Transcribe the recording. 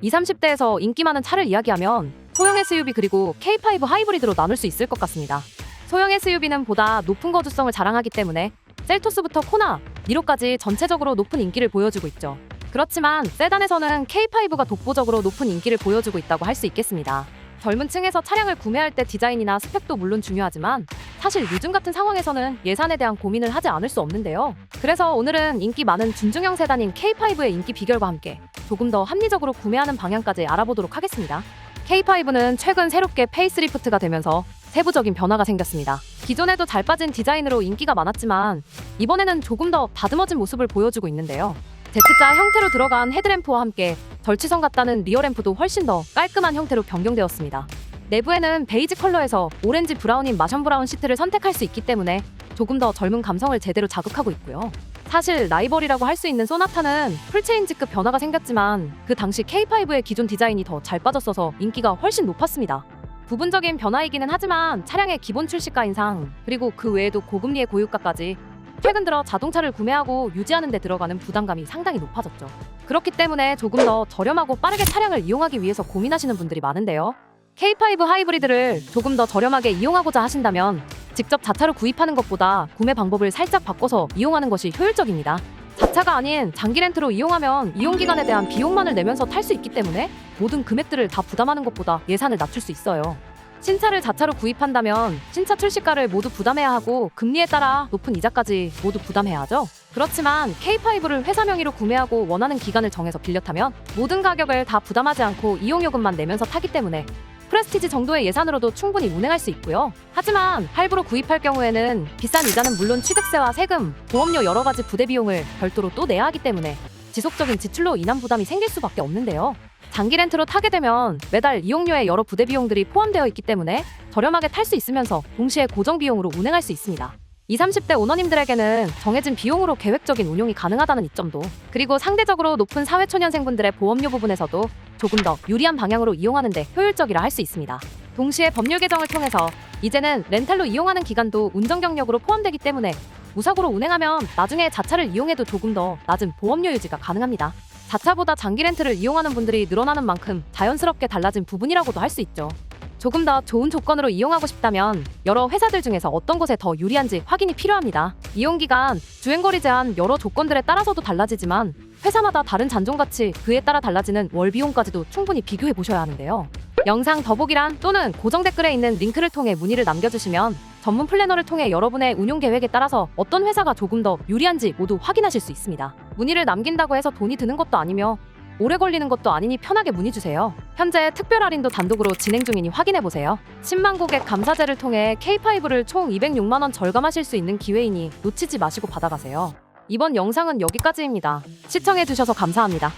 20, 30대에서 인기 많은 차를 이야기하면 소형 SUV 그리고 K5 하이브리드로 나눌 수 있을 것 같습니다. 소형 SUV는 보다 높은 거주성을 자랑하기 때문에 셀토스부터 코나, 니로까지 전체적으로 높은 인기를 보여주고 있죠. 그렇지만 세단에서는 K5가 독보적으로 높은 인기를 보여주고 있다고 할 수 있겠습니다. 젊은 층에서 차량을 구매할 때 디자인이나 스펙도 물론 중요하지만 사실 요즘 같은 상황에서는 예산에 대한 고민을 하지 않을 수 없는데요. 그래서 오늘은 인기 많은 준중형 세단인 K5의 인기 비결과 함께 조금 더 합리적으로 구매하는 방향까지 알아보도록 하겠습니다. K5는 최근 새롭게 페이스리프트가 되면서 세부적인 변화가 생겼습니다. 기존에도 잘 빠진 디자인으로 인기가 많았지만 이번에는 조금 더 다듬어진 모습을 보여주고 있는데요. Z자 형태로 들어간 헤드램프와 함께 절취선 같다는 리어램프도 훨씬 더 깔끔한 형태로 변경되었습니다. 내부에는 베이지 컬러에서 오렌지 브라운인 마션 브라운 시트를 선택할 수 있기 때문에 조금 더 젊은 감성을 제대로 자극하고 있고요. 사실 라이벌이라고 할 수 있는 소나타는 풀체인지급 변화가 생겼지만 그 당시 K5의 기존 디자인이 더 잘 빠졌어서 인기가 훨씬 높았습니다. 부분적인 변화이기는 하지만 차량의 기본 출시가 인상 그리고 그 외에도 고금리의 고유가까지 최근 들어 자동차를 구매하고 유지하는 데 들어가는 부담감이 상당히 높아졌죠. 그렇기 때문에 조금 더 저렴하고 빠르게 차량을 이용하기 위해서 고민하시는 분들이 많은데요. K5 하이브리드를 조금 더 저렴하게 이용하고자 하신다면 직접 자차로 구입하는 것보다 구매 방법을 살짝 바꿔서 이용하는 것이 효율적입니다. 자차가 아닌 장기 렌트로 이용하면 이용 기간에 대한 비용만을 내면서 탈 수 있기 때문에 모든 금액들을 다 부담하는 것보다 예산을 낮출 수 있어요. 신차를 자차로 구입한다면 신차 출시가를 모두 부담해야 하고 금리에 따라 높은 이자까지 모두 부담해야 하죠. 그렇지만 K5를 회사 명의로 구매하고 원하는 기간을 정해서 빌려 타면 모든 가격을 다 부담하지 않고 이용요금만 내면서 타기 때문에 프레스티지 정도의 예산으로도 충분히 운행할 수 있고요. 하지만 할부로 구입할 경우에는 비싼 이자는 물론 취득세와 세금, 보험료 여러 가지 부대 비용을 별도로 또 내야 하기 때문에 지속적인 지출로 인한 부담이 생길 수밖에 없는데요. 장기 렌트로 타게 되면 매달 이용료에 여러 부대 비용들이 포함되어 있기 때문에 저렴하게 탈 수 있으면서 동시에 고정 비용으로 운행할 수 있습니다. 20, 30대 오너님들에게는 정해진 비용으로 계획적인 운용이 가능하다는 이점도 그리고 상대적으로 높은 사회초년생분들의 보험료 부분에서도 조금 더 유리한 방향으로 이용하는 데 효율적이라 할 수 있습니다. 동시에 법률 개정을 통해서 이제는 렌탈로 이용하는 기간도 운전 경력으로 포함되기 때문에 무사고로 운행하면 나중에 자차를 이용해도 조금 더 낮은 보험료 유지가 가능합니다. 자차보다 장기 렌트를 이용하는 분들이 늘어나는 만큼 자연스럽게 달라진 부분이라고도 할 수 있죠. 조금 더 좋은 조건으로 이용하고 싶다면 여러 회사들 중에서 어떤 곳에 더 유리한지 확인이 필요합니다. 이용 기간, 주행거리 제한 여러 조건들에 따라서도 달라지지만 회사마다 다른 잔존 가치, 그에 따라 달라지는 월 비용까지도 충분히 비교해 보셔야 하는데요. 영상 더보기란 또는 고정 댓글에 있는 링크를 통해 문의를 남겨주시면 전문 플래너를 통해 여러분의 운용 계획에 따라서 어떤 회사가 조금 더 유리한지 모두 확인하실 수 있습니다. 문의를 남긴다고 해서 돈이 드는 것도 아니며 오래 걸리는 것도 아니니 편하게 문의 주세요. 현재 특별 할인도 단독으로 진행 중이니 확인해 보세요. 10만 고객 감사제를 통해 K5를 총 206만 원 절감하실 수 있는 기회이니 놓치지 마시고 받아가세요. 이번 영상은 여기까지입니다. 시청해 주셔서 감사합니다.